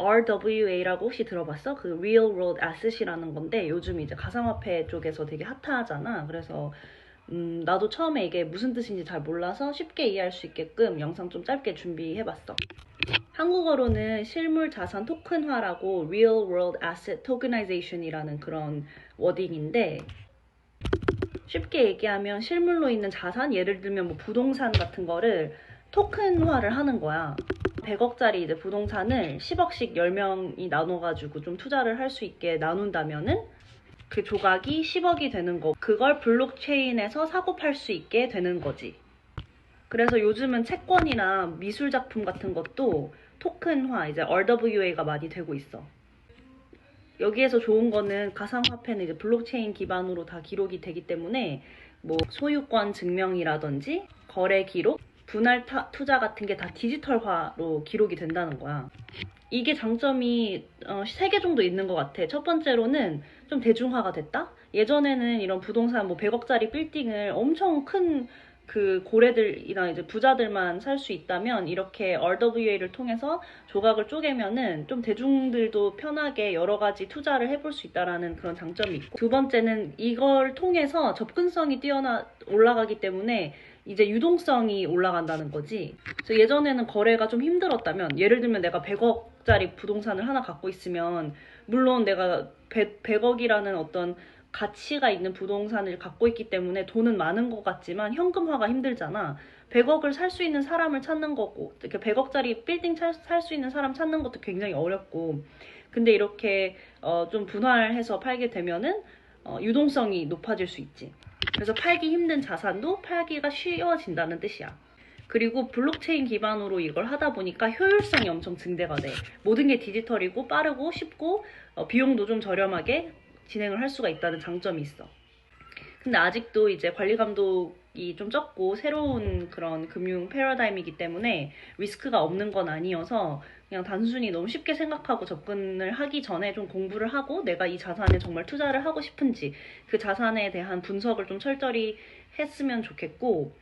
RWA라고 혹시 들어봤어? 그 Real World Asset이라는 건데 요즘 이제 가상화폐 쪽에서 되게 핫하잖아. 그래서 음, 나도 처음에 이게 무슨 뜻인지 잘 몰라서 쉽게 이해할 수 있게끔 영상 좀 짧게 준비해봤어. 한국어로는 실물 자산 토큰화라고 Real World Asset Tokenization이라는 그런 워딩인데 쉽게 얘기하면 실물로 있는 자산, 예를 들면 뭐 부동산 같은 거를 토큰화를 하는 거야. 100억짜리 이제 부동산을 10억씩 10명이 나눠가지고 좀 투자를 할 수 있게 나눈다면은 그 조각이 10억이 되는 거. 그걸 블록체인에서 사고 팔 수 있게 되는 거지. 그래서 요즘은 채권이나 미술 작품 같은 것도 토큰화, 이제 RWA가 많이 되고 있어. 여기에서 좋은 거는 가상화폐는 이제 블록체인 기반으로 다 기록이 되기 때문에 뭐 소유권 증명이라든지 거래 기록, 분할 타- 투자 같은 게 다 디지털화로 기록이 된다는 거야. 이게 장점이 어, 3개 정도 있는 것 같아. 첫 번째로는 좀 대중화가 됐다? 예전에는 이런 부동산 뭐 100억짜리 빌딩을 엄청 큰 그 고래들이나 이제 부자들만 살 수 있다면 이렇게 RWA를 통해서 조각을 쪼개면은 좀 대중들도 편하게 여러 가지 투자를 해볼 수 있다라는 그런 장점이 있고 두 번째는 이걸 통해서 접근성이 뛰어나 올라가기 때문에 이제 유동성이 올라간다는 거지. 그래서 예전에는 거래가 좀 힘들었다면 예를 들면 내가 100억짜리 부동산을 하나 갖고 있으면 물론 내가 100, 100억이라는 어떤 가치가 있는 부동산을 갖고 있기 때문에 돈은 많은 것 같지만 현금화가 힘들잖아. 100억을 살 수 있는 사람을 찾는 거고, 이렇게 100억짜리 빌딩 살 수 있는 사람 찾는 것도 굉장히 어렵고, 근데 이렇게 어, 좀 분할해서 팔게 되면은 어, 유동성이 높아질 수 있지. 그래서 팔기 힘든 자산도 팔기가 쉬워진다는 뜻이야. 그리고 블록체인 기반으로 이걸 하다 보니까 효율성이 엄청 증대가 돼. 모든 게 디지털이고 빠르고 쉽고 어, 비용도 좀 저렴하게 진행을 할 수가 있다는 장점이 있어. 근데 아직도 이제 관리 감독 이좀 적고 새로운 그런 금융 패러다임이기 때문에 리스크가 없는 건 아니어서 그냥 단순히 너무 쉽게 생각하고 접근을 하기 전에 좀 공부를 하고 내가 이 자산에 정말 투자를 하고 싶은지 그 자산에 대한 분석을 좀 철저히 했으면 좋겠고